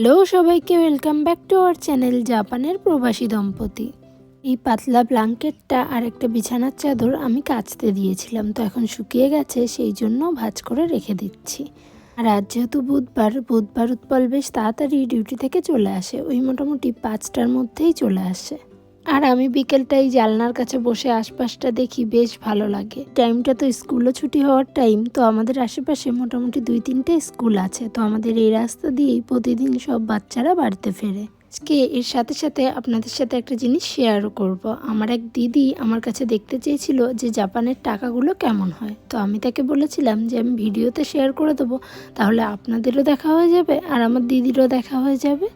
Hello সবাইকে welcome back to our channel জাপানের প্রবাসী দম্পতি। এই পাতলা ব্লাঙ্কেটটা আর একটা বিছানার চাদর আমি কাচতে দিয়েছিলাম, তো এখন শুকিয়ে গেছে, সেই জন্য ভাজ করে রেখে দিচ্ছি। আর আজ যেহেতু বুধবার বুধবার উৎপল বেশ তাড়াতাড়ি ডিউটি থেকে চলে আসে, ওই মোটামুটি পাঁচটার মধ্যেই চলে আসে। আর আমি বিকেলটা এই জানলার কাছে বসে আশপাশটা দেখি বেশ ভালো লাগে। টাইমটা তো স্কুলও ছুটি হওয়ার টাইম, তো আমাদের আশেপাশে মোটামুটি দুই তিনটে স্কুল আছে। তো আমাদের এই রাস্তা দিয়েই প্রতিদিন সব বাচ্চারা বাড়িতে ফেরে। আজকে এর সাথে সাথে আপনাদের সাথে একটা জিনিস শেয়ারও করব। আমার এক দিদি আমার কাছে দেখতে চেয়েছিল যে জাপানের টাকাগুলো কেমন হয়। তো আমি তাকে বলেছিলাম যে আমি ভিডিওতে শেয়ার করে দেবো, তাহলে আপনাদেরও দেখা হয়ে যাবে আর আমার দিদিরও দেখা হয়ে যাবে।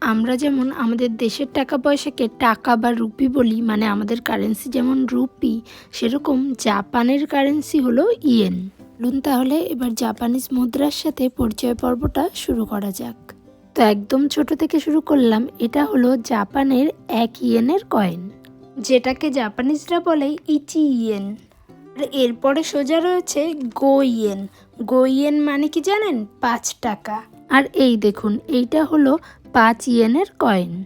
আমরা যেমন আমাদের দেশের টাকা পয়সাকে টাকা বা রুপি বলি মানে আমাদের কারেন্সি যেমন রুপি, সেরকম জাপানের কারেন্সি হলো ইয়েন। বলুন তাহলে এবার জাপানিজ মুদ্রার সাথে পরিচয় পর্বটা শুরু করা যাক। তো একদম ছোট থেকে শুরু করলাম, এটা হলো জাপানের এক ইয়েনের কয়েন যেটাকে জাপানিজরা বলে ইচি ইয়েন। আর এরপরে সোজা রয়েছে গো ইয়েন। গো ইয়েন মানে কি জানেন? পাঁচ টাকা। আর এই দেখুন, এইটা হলো পাঁচ ইয়েনের কয়েন।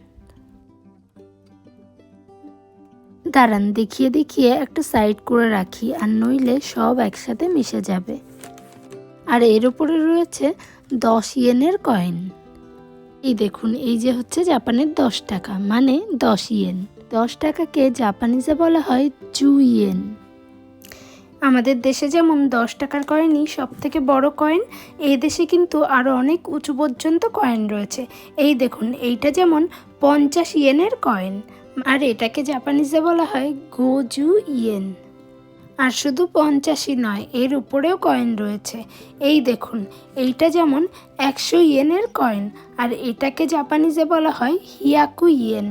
দাঁড়ান, দেখিয়ে দেখিয়ে একটা সাইড করে রাখি, আর নইলে সব একসাথে মিশে যাবে। আর এর উপরে রয়েছে দশ ইয়েনের কয়েন। এই দেখুন, এই যে হচ্ছে জাপানের দশ টাকা মানে দশ ইয়েন। দশ টাকাকে জাপানিজে বলা হয় জু ইয়েন। আমাদের দেশে যেমন দশ টাকার কয়েনই সব থেকে বড় কয়েন এই দেশে কিন্তু আরও অনেক উঁচু পর্যন্ত কয়েন রয়েছে। এই দেখুন, এইটা যেমন পঞ্চাশ ইয়েনের কয়েন আর এটাকে জাপানিজে বলা হয় গোজু ইয়েন আর শুধু পঞ্চাশই নয়, এর উপরেও কয়েন রয়েছে। এই দেখুন, এইটা যেমন একশো ইয়েনের কয়েন আর এটাকে জাপানিজে বলা হয় হিয়াকু ইয়েন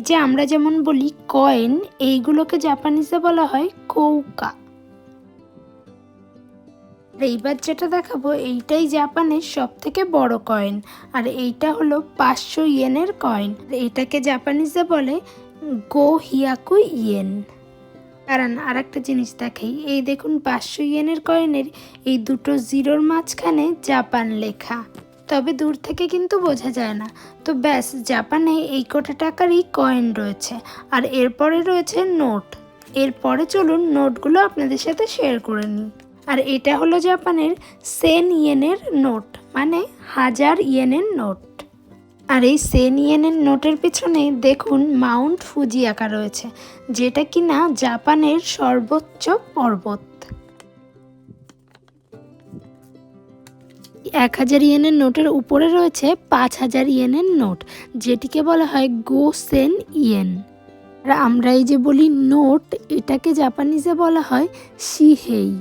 যে আমরা যেমন বলি কয়েন, এইগুলোকে জাপানিজে বলা হয় কৌকা। এইবার যেটা দেখাবো, এইটাই জাপানের সব থেকে বড় কয়েন, আর এইটা হলো পাঁচশো ইয়েনের কয়েন। এটাকে জাপানিজে বলে গো হিয়াকু ইয়েন। কারণ আর একটা জিনিস দেখাই, এই দেখুন পাঁচশো ইয়েনের কয়েনের এই দুটো জিরোর মাঝখানে জাপান লেখা। তবে দূর থেকে কিন্তু বোঝা যায় না। তো ব্যাস, জাপানে এই কোটা টাকারই কয়েন রয়েছে। আর এরপরে রয়েছে নোট এরপরে চলুন নোটগুলো আপনাদের সাথে শেয়ার করে নিই। আর এটা হলো জাপানের সেন ইয়েনের নোট মানে হাজার ইয়েনের নোট আর এই সেন ইয়েনের নোটের পিছনে দেখুন মাউন্ট ফুজি আঁকা রয়েছে, যেটা কিনা জাপানের সর্বোচ্চ পর্বত। এক হাজার ইয়েনের নোটের উপরে রয়েছে পাঁচ হাজার ইয়েনের নোট, যেটিকে বলা হয় গো সেন ইয়েন। আর আমরা এই যে বলি নোট, এটাকে জাপানিজে বলা হয় শিহেই।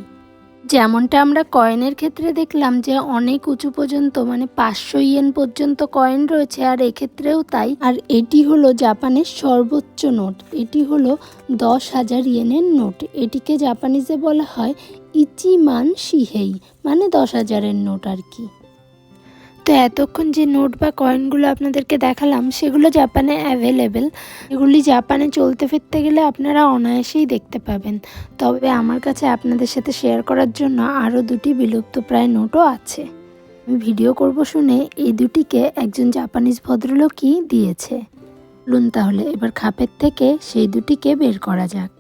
যেমনটা আমরা কয়েনের ক্ষেত্রে দেখলাম যে অনেক উঁচু পর্যন্ত মানে পাঁচশো ইয়েন পর্যন্ত কয়েন রয়েছে, আর এক্ষেত্রেও তাই। আর এটি হলো জাপানের সর্বোচ্চ নোট। এটি হলো দশ হাজার ইয়েনের নোট। এটিকে জাপানিজে বলা হয় ইচিমান সিহেই মানে দশ হাজারের নোট আর কি। তো এতক্ষণ যে নোট বা কয়েনগুলো আপনাদেরকে দেখালাম, সেগুলো জাপানে অ্যাভেলেবেল এগুলি জাপানে চলতে ফিরতে গেলে আপনারা অনায়াসেই দেখতে পাবেন। তবে আমার কাছে আপনাদের সাথে শেয়ার করার জন্য আরও দুটি বিলুপ্ত প্রায় নোটও আছে। আমি ভিডিও করব শুনে এই দুটিকে একজন জাপানিজ ভদ্রলোকই দিয়েছে। লুন তাহলে এবার খাপের থেকে সেই দুটিকে বের করা যাক।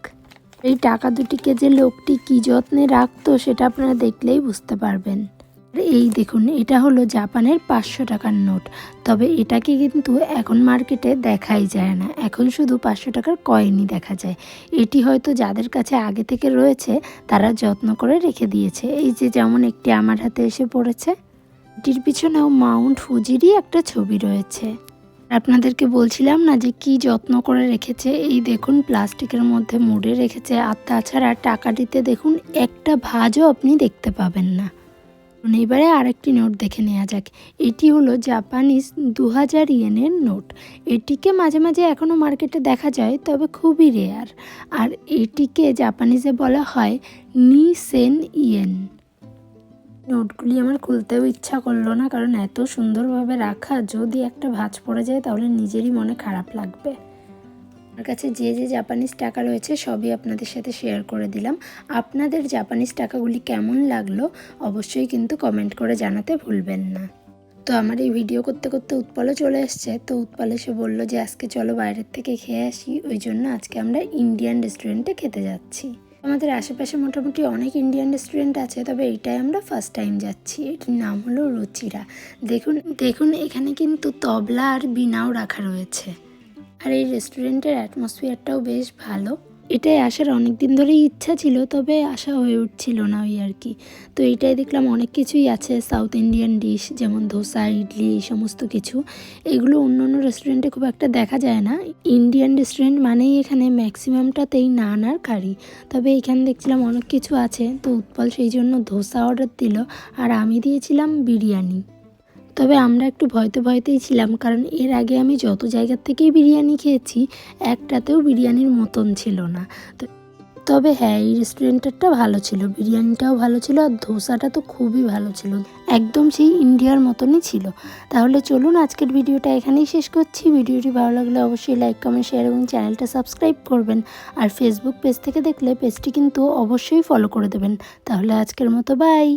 এই টাকা দুটিকে যে লোকটি কী যত্নে রাখতো সেটা আপনারা দেখলেই বুঝতে পারবেন। এই দেখুন, এটা হলো জাপানের পাঁচশো টাকার নোট। তবে এটাকে কিন্তু এখন মার্কেটে দেখাই যায় না। এখন শুধু পাঁচশো টাকার কয়েনই দেখা যায়। এটি হয়তো যাদের কাছে আগে থেকে রয়েছে, তারা যত্ন করে রেখে দিয়েছে। এই যে যেমন একটি আমার হাতে এসে পড়েছে, এটির পিছনেও মাউন্ট ফুজিরই একটা ছবি রয়েছে। আপনাদেরকে বলছিলাম না যে কি যত্ন করে রেখেছে? এই দেখুন, প্লাস্টিকের মধ্যে মুড়ে রেখেছে। আর তাছাড়া টাকাটিতে দেখুন, একটা ভাজও আপনি দেখতে পাবেন না। এবারে আরেকটি নোট দেখে নেওয়া যাক। এটি হলো জাপানিজ দু হাজার ইয়েনের নোট। এটিকে মাঝে মাঝে এখনও মার্কেটে দেখা যায়, তবে খুবই রেয়ার। আর এটিকে জাপানিজে বলা হয় নি সেন ইয়েন। নোটগুলি আমার খুলতেও ইচ্ছা করল না, কারণ এত সুন্দরভাবে রাখা, যদি একটা ভাঁজ পড়ে যায় তাহলে নিজেরই মনে খারাপ লাগবে। আমার কাছে যে যে জাপানিজ টাকা রয়েছে সবই আপনাদের সাথে শেয়ার করে দিলাম। আপনাদের জাপানিজ টাকাগুলি কেমন লাগল অবশ্যই কিন্তু কমেন্ট করে জানাতে ভুলবেন না। তো আমার এই ভিডিও করতে করতে উৎপলও চলে এসছে, তো উৎপল এসে বলল যে, আজকে চলো বাইরের থেকে খেয়ে আসি, ওই জন্য আজকে আমরা ইন্ডিয়ান রেস্টুরেন্টে খেতে যাচ্ছি। আমাদের আশেপাশে মোটামুটি অনেক ইন্ডিয়ান রেস্টুরেন্ট আছে, তবে এইটাই আমরা ফার্স্ট টাইম যাচ্ছি। এটির নাম হলো রুচিরা। দেখুন দেখুন এখানে কিন্তু তবলা আর বিনাও রাখা রয়েছে। আর এই রেস্টুরেন্টের অ্যাটমসফিয়ারটাও বেশ ভালো। এটাই আসার অনেক দিন ধরেই ইচ্ছা ছিল, তবে আসা হয়ে উঠছিল না ওই আর কি। তো এইটাই দেখলাম অনেক কিছুই আছে সাউথ ইন্ডিয়ান ডিশ যেমন ধোসা, ইডলি, এই সমস্ত কিছু। এগুলো অন্য অন্য রেস্টুরেন্টে খুব একটা দেখা যায় না। ইন্ডিয়ান রেস্টুরেন্ট মানেই এখানে ম্যাক্সিমামটাতেই নান আর কারি তবে এখানে দেখছিলাম অনেক কিছু আছে, তো উৎপল সেই জন্য ধোসা অর্ডার দিল, আর আমি দিয়েছিলাম বিরিয়ানি। তবে আমরা একটু ভয়তে ভয়তেই ছিলাম, কারণ এর আগে আমি যত জায়গার থেকেই বিরিয়ানি খেয়েছি, একটাতেও বিরিয়ানির মতন ছিল না। তো, তবে হ্যাঁ এই রেস্টুরেন্টেরটা ভালো ছিল, বিরিয়ানিটাও ভালো ছিল, আর ধোসাটা তো খুবই ভালো ছিল, একদম সেই ইন্ডিয়ার মতনই ছিল। তাহলে চলুন আজকের ভিডিওটা এখানেই শেষ করছি। ভিডিওটি ভালো লাগলে অবশ্যই লাইক কমেন্ট শেয়ার এবং চ্যানেলটা সাবস্ক্রাইব করবেন। আর ফেসবুক পেজ থেকে দেখলে পেজটি কিন্তু অবশ্যই ফলো করে দেবেন। তাহলে আজকের মতো বাই